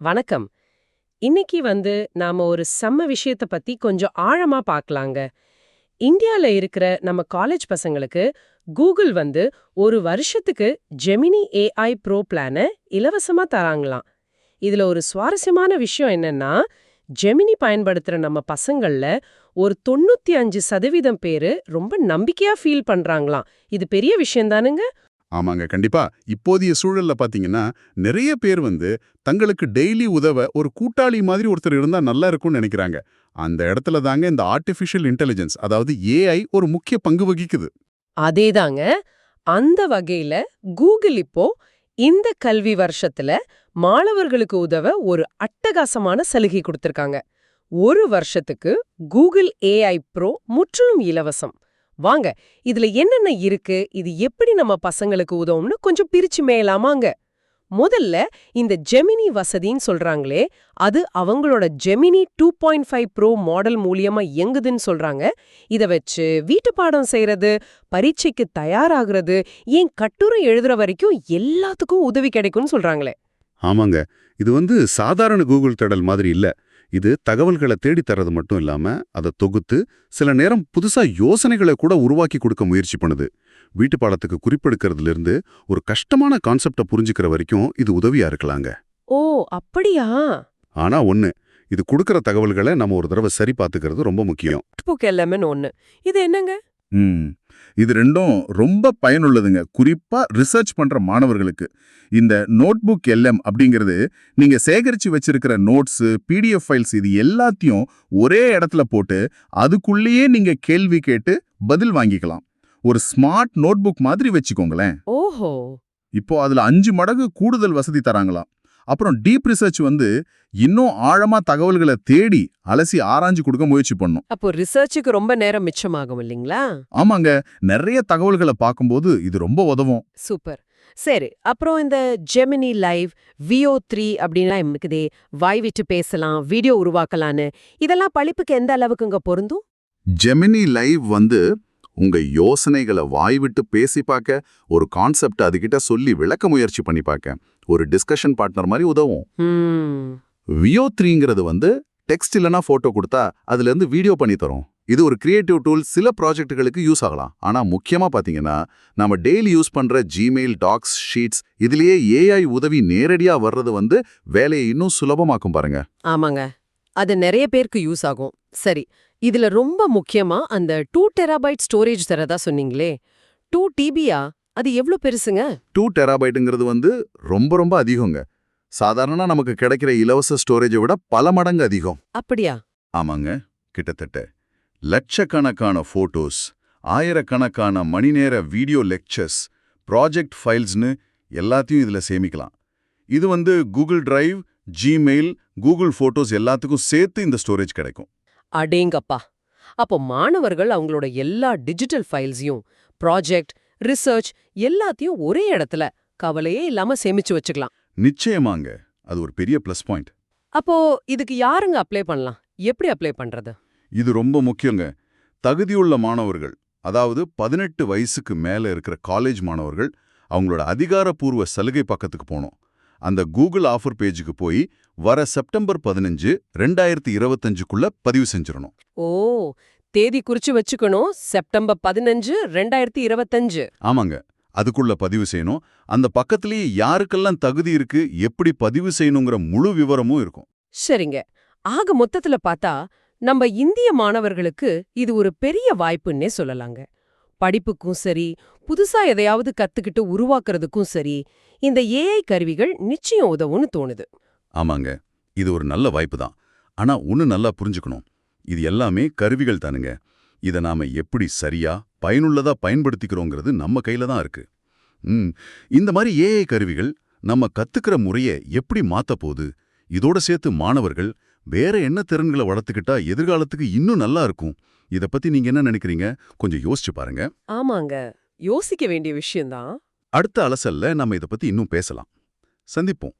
வணக்கம். இன்னைக்கு வந்து நாம ஒரு செம்ம விஷயத்த பத்தி கொஞ்சம் ஆழமா பார்க்கலாங்க இந்தியால இருக்கிற நம்ம காலேஜ் பசங்களுக்கு கூகுள் வந்து ஒரு வருஷத்துக்கு ஜெமினி ஏஐ ப்ரோ பிளான இலவசமா தராங்களாம். இதுல ஒரு சுவாரஸ்யமான விஷயம் என்னன்னா ஜெமினி பயன்படுத்துற நம்ம பசங்கள்ல ஒரு தொண்ணூத்தி அஞ்சு சதவீதம் பேரு ரொம்ப நம்பிக்கையா ஃபீல் பண்றாங்களாம். இது பெரிய விஷயம் தானுங்க? ஆமாங்க கண்டிப்பா. இப்போதைய சூழல்ல பாத்தீங்கன்னா நிறைய பேர் வந்து தங்களுக்கு டெய்லி உதவ ஒரு கூட்டாளி மாதிரி ஒருத்தர் இருந்தா நல்லா இருக்கும்னு நினைக்கிறாங்க. அந்த இடத்துல தாங்க இந்த ஆர்டிஃபிஷியல் இன்டெலிஜென்ஸ் அதாவது ஏஐ ஒரு முக்கிய பங்கு வகிக்குது. அதேதாங்க. அந்த வகையில கூகுள் இப்போ இந்த கல்வி வருஷத்துல மாணவர்களுக்கு உதவ ஒரு அட்டகாசமான சலுகை கொடுத்திருக்காங்க. ஒரு வருஷத்துக்கு கூகுள் ஏஐ ப்ரோ முற்றிலும் இலவசம். வாங்க இதுல என்னென்ன இருக்கு இது எப்படி நம்ம பசங்களுக்கு உதவும்னு கொஞ்சம் பிரிச்சு மேலாமாங்க. முதல்ல இந்த ஜெமினி வசதின்னு சொல்றாங்களே அது அவங்களோட Gemini two point five pro model மூலியமா இயங்குதுன்னு சொல்றாங்க. இத வச்சு வீட்டு பாடம் செய்யறது பரீட்சைக்கு தயாராகிறது ஏன் கட்டுரை எழுதுற வரைக்கும் எல்லாத்துக்கும் உதவி கிடைக்கும்னு சொல்றாங்களே. ஆமாங்க இது வந்து சாதாரண கூகுள் தேடல் மாதிரி இல்ல. இது தகவல்களை தேடி தர்றது மட்டும் இல்லாம அதை தொகுத்து சில நேரம் புதுசா யோசனைகளை கூட உருவாக்கி கொடுக்க முயற்சி பண்ணுது. வீட்டு பாடத்துக்கு குறிப்பெடுக்கிறதுல இருந்து ஒரு கஷ்டமான கான்செப்டை புரிஞ்சுக்கிற வரைக்கும் இது உதவியா இருக்கலாங்க. ஓ அப்படியா? ஆனா ஒண்ணு இது கொடுக்கிற தகவல்களை நம்ம ஒரு தடவை சரி பார்த்துக்கிறது ரொம்ப முக்கியம். ஒண்ணு. இது என்னங்க? ம். இது ரெண்டும் ரொம்ப பயனுள்ளதுங்க. குறிப்பா ரிசர்ச் பண்ற மாணவர்களுக்கு. இந்த நோட்புக் எல்எம் அப்படிங்கிறது நீங்க சேகரிச்சு வச்சிருக்கிற நோட்ஸ் பிடிஎஃப் ஃபைல்ஸ் இது எல்லாத்தையும் ஒரே இடத்துல போட்டு அதுக்குள்ளேயே நீங்க கேள்வி கேட்டு பதில் வாங்கிக்கலாம். ஒரு ஸ்மார்ட் நோட்புக் மாதிரி வச்சுக்கோங்களேன். ஓஹோ. இப்போ அதுல அஞ்சு மடங்கு கூடுதல் வசதி தராங்களாம். அப்புறம் டீப் ரிசர்ச் வந்து இன்னும் ஆழமா தகவல்களை தேடி அலசி ஆராய்ஞ்சு கொடுக்க முயற்சி பண்ணும். அப்போ ரிசர்ச்சுக்கு ரொம்ப நேரம் மிச்சமாகும் இல்லைங்களா? ஆமாங்க. நிறைய தகவல்களை பார்க்கும்போது இது ரொம்ப உதவும். சூப்பர். சரி அப்புறம் இந்த ஜெமினி லைவ் விஓ த்ரீ அப்படின்லாம் இருக்குதே வாய் விட்டு பேசலாம் வீடியோ உருவாக்கலான்னு. இதெல்லாம் படிப்புக்கு எந்த அளவுக்குங்க பொருந்தும்? ஜெமினி லைவ் வந்து உங்க யோசனைகளை வாய் விட்டு பேசி பார்க்க ஒரு கான்செப்ட் அதுகிட்ட சொல்லி விளக்க முயற்சி பண்ணி பார்க்க. ஒரு டிஸ்கஷன் பார்ட்னர் மாதிரி உதவும். வியோ த்ரீங்கிறது வந்து டெக்ஸ்ட் இல்லனா போட்டோ கொடுத்தா அதுல இருந்து வீடியோ பண்ணி தரும். இது ஒரு கிரியேட்டிவ் டூல் சில ப்ராஜெக்ட்டுகளுக்கு யூஸ் ஆகலாம். ஆனா முக்கியமா பாத்தீங்கன்னா நம்ம டெய்லி யூஸ் பண்ற ஜிமெயில் டாக்ஸ் ஷீட்ஸ் இதுலயே ஏஐ உதவி நேரடியா வர்றது வந்து வேலையை இன்னும் சுலபமாக்கும் பாருங்க. ஆமாங்க. அது நிறைய பேருக்கு யூஸ் ஆகும். சரி இதுல ரொம்ப முக்கியமா அந்த டூ டெராபைட் ஸ்டோரேஜ் தரதா சொன்னீங்களே. டூ டிபியா அது எவ்ளோ பெருசுங்க? டூ டெராபைட்டுங்கிறது வந்து ரொம்ப ரொம்ப அதிகங்க. சாதாரண நமக்கு கிடைக்கிற இலவச ஸ்டோரேஜை விட பல மடங்கு அதிகம். அப்படியா? ஆமாங்க. கிட்டத்தட்ட லட்சக்கணக்கான ஃபோட்டோஸ் ஆயிரக்கணக்கான மணி நேர வீடியோ லெக்சர்ஸ் ப்ராஜெக்ட் ஃபைல்ஸ்னு எல்லாத்தையும் இதில் சேமிக்கலாம். இது வந்து Google Drive Gmail Google Photos எல்லாத்துக்கும் சேர்த்து இந்த ஸ்டோரேஜ் கிடைக்கும். அடேங்கப்பா. அப்போ மாணவர்கள் அவங்களோட எல்லா டிஜிட்டல் ஃபைல்ஸையும் ப்ராஜெக்ட் ரிசர்ச் எல்லாத்தையும் ஒரே இடத்துல கவலையே இல்லாம சேமிச்சு வச்சுக்கலாம். நிச்சயமாங்க. அது ஒரு பெரிய ப்ளஸ் பாயிண்ட் அப்போ இதுக்கு யாருங்க அப்ளை பண்ணலாம்? எப்படி அப்ளை பண்றது? இது ரொம்ப முக்கியங்க. தகுதியுள்ள மாணவர்கள் அதாவது பதினெட்டு வயசுக்கு மேல இருக்கிற காலேஜ் மாணவர்கள் அவங்களோட அதிகாரப்பூர்வ சலுகை பக்கத்துக்கு போகணும். அந்த கூகுள் ஆஃபர் பேஜுக்கு போய் வர செப்டம்பர் பதினஞ்சு ரெண்டாயிரத்தி இருபத்தஞ்சுக்குள்ள பதிவு செஞ்சிடணும். ஓ தேதி குறிச்சு வச்சுக்கணும். செப்டம்பர் பதினஞ்சு ரெண்டாயிரத்தி இருபத்தஞ்சு. ஆமாங்க. அதுக்குள்ள பதிவு செய்யணும். அந்த பக்கத்திலேயே யாருக்கெல்லாம் தகுதி இருக்கு எப்படி பதிவு செய்யணுங்கிற முழு விவரமும் இருக்கும். சரிங்க. ஆக மொத்தத்துல பார்த்தா நம்ம இந்திய மாணவர்களுக்கு இது ஒரு பெரிய வாய்ப்புன்னே சொல்லலாங்க. படிப்புக்கும் சரி புதுசா எதையாவது கத்துக்கிட்டு உருவாக்குறதுக்கும் சரி இந்த ஏஐ கருவிகள் நிச்சயம் உதவும்னு தோணுது. ஆமாங்க. இது ஒரு நல்ல வாய்ப்பு தான். ஆனா ஒன்னு நல்லா புரிஞ்சுக்கணும். இது எல்லாமே கருவிகள் தானுங்க. இதை நாம எப்படி சரியா பயனுள்ளதா பயன்படுத்திக்கிறோங்கிறது நம்ம கையில தான் இருக்கு. ம் இந்த மாதிரி ஏஐ கருவிகள் நம்ம கத்துக்கிற முறையை எப்படி மாத்த போகுது? இதோட சேர்த்து மாணவர்கள் வேற என்ன திறன்களை வளர்த்துக்கிட்டா எதிர்காலத்துக்கு இன்னும் நல்லா இருக்கும்? இத பத்தி நீங்க என்ன நினைக்கிறீங்க? கொஞ்சம் யோசிச்சு பாருங்க. ஆமாங்க. யோசிக்க வேண்டிய விஷயம்தான். அடுத்த அலசல்ல நம்ம இத பத்தி இன்னும் பேசலாம். சந்திப்போம்.